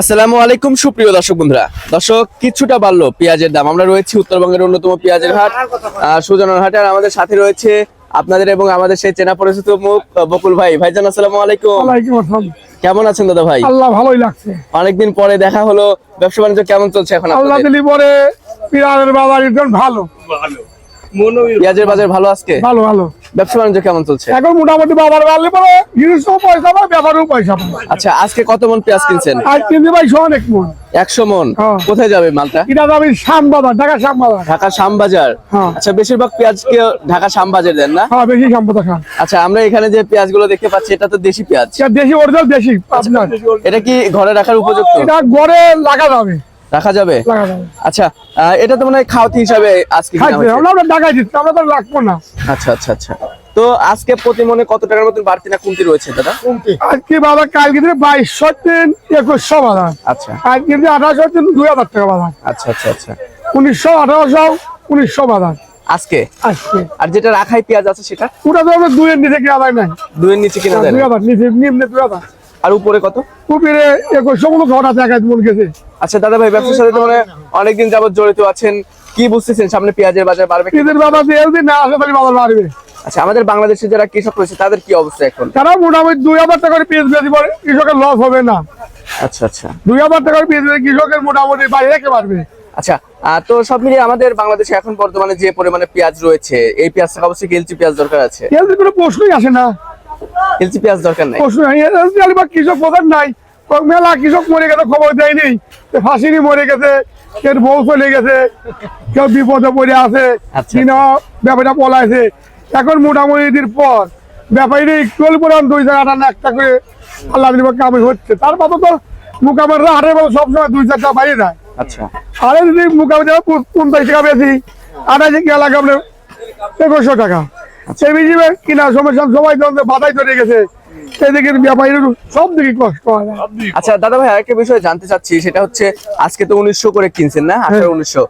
আসসালামু আলাইকুম সুপ্রিয় দর্শক বন্ধুরা। দর্শক কিছুটা বাড়লো পেঁয়াজের দাম। আমরা রয়েছি উত্তরবঙ্গের অন্যতম পেঁয়াজের হাট আহ, সুজনের হাটে। আর আমাদের সাথে রয়েছে আপনাদের এবং আমাদের সেই চেনা পরিচিত মুখ বকুল ভাই। ভাইজান আসসালামু আলাইকুম। কেমন আছেন দাদা ভাই? আল্লাহ ভালোই লাগছে। অনেকদিন পরে দেখা হলো। ব্যবসা বাণিজ্য কেমন চলছে এখন আল্লাহ দিলি পরে পিরানের বাজার একজন ভালো। পেঁয়াজের বাজার ভালো আজকে? ভালো ভালো। ব্যবসা বাণিজ্য কেমন চলছে? এখন মোটামুটি বাবার বাড়লে পরে গৃহস্থ পয়সা পায় ব্যাপারেও পয়সা পায়। আচ্ছা আজকে কত মন পেঁয়াজ কিনছেন? আজ কিনতে পাইছো অনেক মন। একশো মন। হ্যাঁ। কোথায় যাবে মালটা? এটা যাবে শ্যাম বাজার ঢাকা শ্যাম বাজার। ঢাকা শ্যামবাজার হ্যাঁ। আচ্ছা বেশিরভাগ পেঁয়াজ কি ঢাকা শ্যামবাজার দেন না? হ্যাঁ বেশি খান আচ্ছা আমরা এখানে যে পেঁয়াজগুলো দেখতে পাচ্ছি এটা তো দেশি পেঁয়াজ। দেশি অরিজিনাল দেশি আপনার। এটা কি ঘরে রাখার উপযুক্ত? এটা গড়ে লাগা যাবে। রাখা যাবে? আচ্ছা এটা তো মনে খাওয়াতি হিসাবে আজকে। আমরা ঢাকায় দিচ্ছি আমরা তো রাখব না। আচ্ছা আচ্ছা আচ্ছা। তো আজকে প্রতি মনে কত টাকার মতন বাড়তি না কমতি রয়েছে দাদা? আজকে বাবা কালকে দিনে বাইশশো তিন একুশশো বাজার আচ্ছা। আজকে দিনে আঠারোশো তিন দুই হাজার টাকা বাজার আচ্ছা আচ্ছা আচ্ছা। উনিশশো আঠারোশো উনিশশো বাজার আজকে? আজকে। আর যেটা রাখাই পেঁয়াজ আছে সেটা? ওটা তো আমরা দুইয়ের নিচে কিনা যায় নাই। দুইয়ের নিচে কিনা দেন দুই হাজার নিচে নিম্নে দুই হাজার। আর উপরে কত? কুপিরে একুশশো কোনো ঘটা টাকা মন গেছে। আচ্ছা দাদা ভাই ব্যবসার সাথে তো মানে অনেকদিন যাবত জড়িত আছেন। কি বুঝতেছেন সামনে পেঁয়াজের বাজার বাড়বে বাবা দিয়ে যদি না আসে তাহলে বাজার বাড়বে। আচ্ছা আমাদের বাংলাদেশে যারা কৃষক রয়েছে তাদের কি অবস্থা এখন? তারা মোটামুটি দুই হাজার টাকা করে পেঁয়াজ বেশি পরে কৃষকের লস হবে না। আচ্ছা আচ্ছা। দুই হাজার টাকার পেঁয়াজ কৃষকের মোটামুটি বাইরে রেখে পারবে আচ্ছা তো সব মিলিয়ে আমাদের বাংলাদেশে এখন বর্তমানে যে পরিমাণে পেঁয়াজ রয়েছে এই পেঁয়াজটা অবশ্যই কেলচি পেঁয়াজ দরকার আছে? পেঁয়াজের কোনো প্রশ্নই আসে না। কেলচি পেঁয়াজ দরকার নাই? প্রশ্ন কৃষক প্রধান নাই। মেলা কৃষক মরে গেছে খবর দেয়নি। ফাঁসিনি মরে গেছে কেউ বউ চলে গেছে কেউ বিপদে পড়ে আছে আচ্ছা। কিনা ব্যাপারটা পলাইছে। এখন মোটামুটি দিন পর ব্যাপারী একটু পরে দুই আটা একটা করে আল্লাহ দিব কামে হচ্ছে। তার মতো তো মোকামের হাটের মতো সবসময় দুই চারটা বাইরে যায় আচ্ছা। আরে যদি যাবে পঞ্চাশ টাকা বেশি আঠাশে গেলা কামড়ে একুশশো টাকা। সেই বিজিবে কিনা সমস্যা সবাই বাধাই চলে গেছে। সেদিকে ব্যাপারীর সব দিকে কষ্ট হয় আচ্ছা দাদা ভাই আরেকটা বিষয় জানতে চাচ্ছি সেটা হচ্ছে আজকে তো উনিশশো করে কিনছেন না? আঠারো উনিশশো।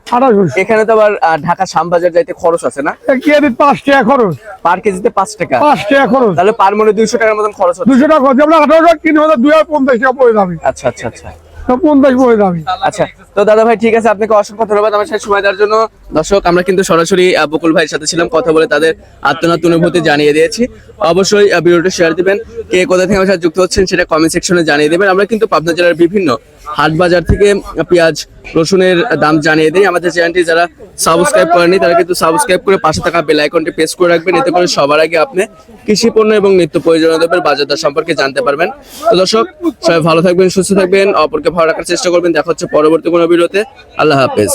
এখানে তো আবার ঢাকা শ্যামবাজার যাইতে খরচ আছে না? কে পাঁচ টাকা খরচ? পার কেজিতে পাঁচ টাকা। পাঁচ টাকা খরচ। তাহলে পার মনে দুইশো টাকার মতন খরচ হচ্ছে। দুশো টাকা খরচ। আমরা আঠারো টাকা কিনে দুই হাজার পঞ্চাশ টাকা পড়ে যাবে। আচ্ছা আচ্ছা আচ্ছা। পঞ্চাশ পড়ে যাবে। আচ্ছা তো দাদা ভাই, ঠিক আছে, আপনাকে অসংখ্য ধন্যবাদ আমার সাথে সময় দেওয়ার জন্য। দর্শক, আমরা কিন্তু সরাসরি বকুল ভাইয়ের সাথে ছিলাম, কথা বলে তাদের আত্মনাত অনুভূতি জানিয়ে দিয়েছি। অবশ্যই ভিডিওটা শেয়ার দিবেন। কে কোথা থেকে আমার সাথে যুক্ত হচ্ছেন সেটা কমেন্ট সেকশনে জানিয়ে দেবেন। আমরা কিন্তু পাবনা জেলার বিভিন্ন হাট বাজার থেকে পেঁয়াজ, রসুনের দাম জানিয়ে দিই। আমাদের চ্যানেলটি যারা সাবস্ক্রাইব করেনি তারা কিন্তু সাবস্ক্রাইব করে পাশে থাকা বেল আইকনটি প্রেস করে রাখবেন, এতে করে সবার আগে আপনি কৃষি পণ্য এবং নিত্য প্রয়োজনীয় দ্রব্যের বাজার দর সম্পর্কে জানতে পারবেন। তো দর্শক, সবাই ভালো থাকবেন, সুস্থ থাকবেন, অপরকে ভালো রাখার চেষ্টা করবেন। দেখা হচ্ছে পরবর্তী কোনো ভিডিওতে। আল্লাহ হাফেজ।